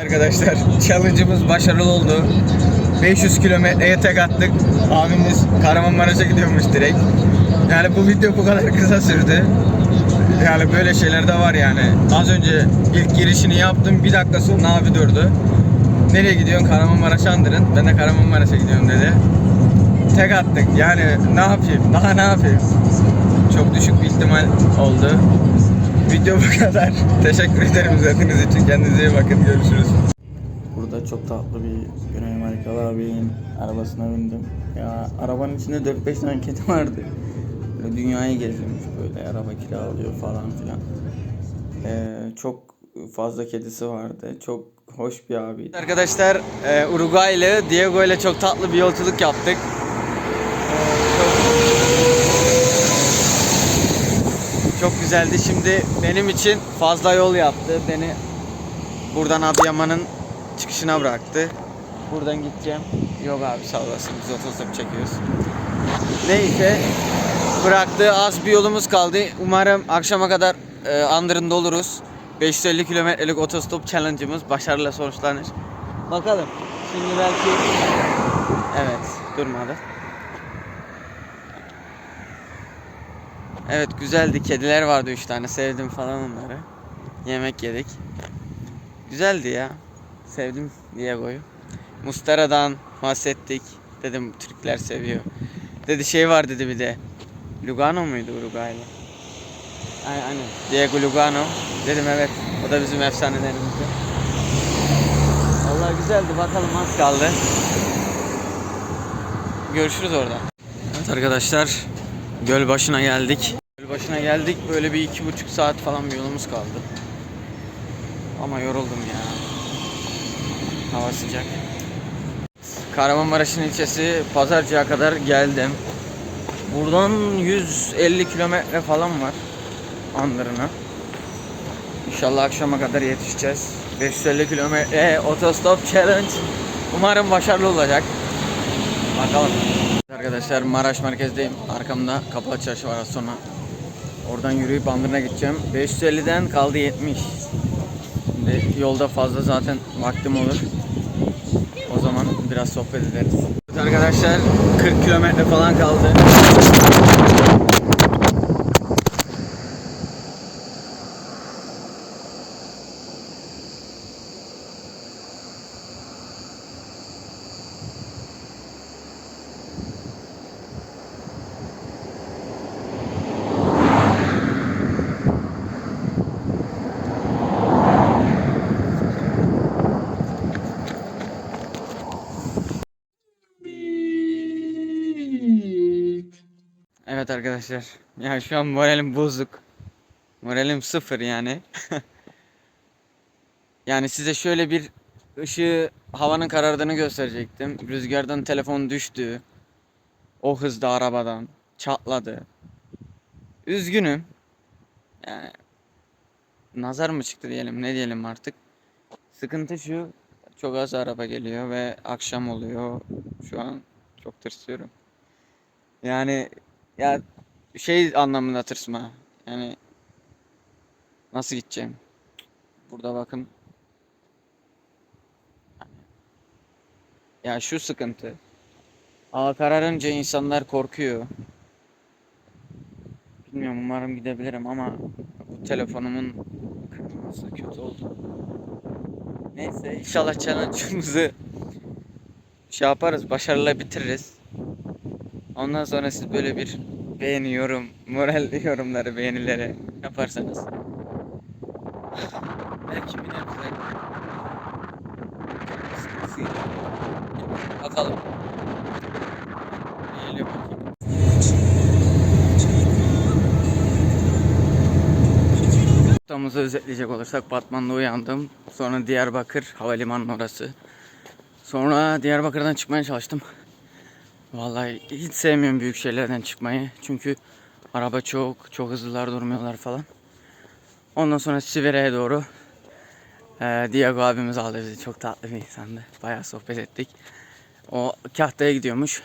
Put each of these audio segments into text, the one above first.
Arkadaşlar challenge'ımız başarılı oldu. 500 kilometreye tek attık. Abimiz Kahramanmaraş'a gidiyormuş direkt. Yani bu video bu kadar kısa sürdü. Yani böyle şeyler de var yani. Az önce ilk girişini yaptım. Bir dakika sonra abi durdu. Nereye gidiyorsun? Kahramanmaraş'a andırın. Ben de Kahramanmaraş'a gidiyorum dedi. Tek attık. Yani ne yapayım? Daha ne yapayım? Çok düşük bir ihtimal oldu. Video bu kadar. Teşekkür ederim izlediğiniz için. Kendinize iyi bakın. Görüşürüz. Burada çok tatlı bir Güney Amerikalı abinin arabasına bindim. Ya arabanın içinde 4-5 tane kedi vardı. Böyle dünyayı geziyormuş böyle araba kiralıyor falan filan. Ee, çok fazla kedisi vardı. Çok hoş bir abi. Arkadaşlar e, Uruguaylı Diego ile çok tatlı bir yolculuk yaptık. Çok güzeldi. Şimdi benim için fazla yol yaptı. Beni buradan Adıyaman'ın çıkışına bıraktı. Buradan gideceğim. Yok abi sağ olasın. Biz otostop çekiyoruz. Neyse. Bıraktığı az bir yolumuz kaldı. Umarım akşama kadar e, Andırın'da oluruz. 550 kilometrelik otostop challenge'ımız başarıyla sonuçlanır. Bakalım. Şimdi belki... Evet. Durmadı. Evet güzeldi. Kediler vardı 3 tane. Sevdim falan onları. Yemek yedik. Güzeldi ya. Sevdim Diego'yu. Mustara'dan bahsettik. Dedim Türkler seviyor. Dedi şey var dedi bir de. Lugano muydu Uruguaylı? Aynen. Diego Lugano. Dedim evet. O da bizim efsanelerimizden. Vallahi güzeldi. Bakalım az kaldı. Görüşürüz orada. Evet arkadaşlar. Göl başına geldik. Göl başına geldik. Böyle bir iki buçuk saat falan bir yolumuz kaldı. Ama yoruldum ya. Hava sıcak. Kahramanmaraş'ın ilçesi Pazarcık'a kadar geldim. Buradan 150 kilometre falan var Andırın'a. İnşallah akşama kadar yetişeceğiz. 550 kilometre otostop challenge. Umarım başarılı olacak. Bakalım. Arkadaşlar Maraş merkezdeyim. Arkamda Kapalı Çarşı var sonra. Oradan yürüyüp Andırın'a gideceğim. 550'den kaldı 70. Şimdi yolda fazla zaten vaktim olur. O zaman biraz sohbet ederiz. Arkadaşlar 40 kilometre falan kaldı. Evet arkadaşlar. Ya şu an moralim bozuk. Moralim sıfır yani. yani size şöyle bir ışığı havanın karardığını gösterecektim. Rüzgardan telefon düştü. O hızda arabadan çatladı. Üzgünüm. Yani nazar mı çıktı diyelim ne diyelim artık. Sıkıntı şu. Çok az araba geliyor ve akşam oluyor. Şu an çok tırsıyorum. Yani ya şey anlamında tırsma. Yani nasıl gideceğim? Burada bakın. Ya şu sıkıntı. Hava kararınca insanlar korkuyor. Bilmiyorum umarım gidebilirim ama bu telefonumun kırılması kötü oldu. Neyse inşallah challenge'ımızı şey yaparız, başarıyla bitiririz. Ondan sonra siz böyle bir beğeni, yorum, moral yorumları, beğenileri yaparsanız belki bir nebze bakalım. Geliyor bakayım. Rotamızı özetleyecek olursak Batman'da uyandım. Sonra Diyarbakır havalimanının orası. Sonra Diyarbakır'dan çıkmaya çalıştım. Vallahi hiç sevmiyorum büyük şeylerden çıkmayı. Çünkü araba çok, çok hızlılar durmuyorlar falan. Ondan sonra Sivere'ye doğru e, Diego abimiz aldı bizi. Çok tatlı bir insandı. Bayağı sohbet ettik. O Kahta'ya gidiyormuş.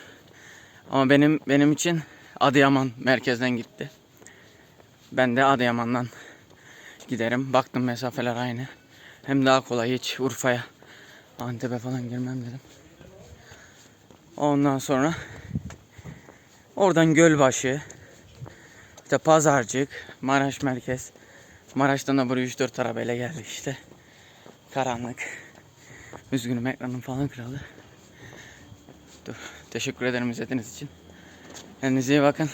Ama benim benim için Adıyaman merkezden gitti. Ben de Adıyaman'dan giderim. Baktım mesafeler aynı. Hem daha kolay hiç Urfa'ya, Antep'e falan girmem dedim. Ondan sonra oradan Gölbaşı, işte Pazarcık, Maraş merkez. Maraş'tan da buraya 3-4 arabayla geldik işte. Karanlık. Üzgünüm ekranım falan kırıldı. Dur. Teşekkür ederim izlediğiniz için. Kendinize iyi bakın.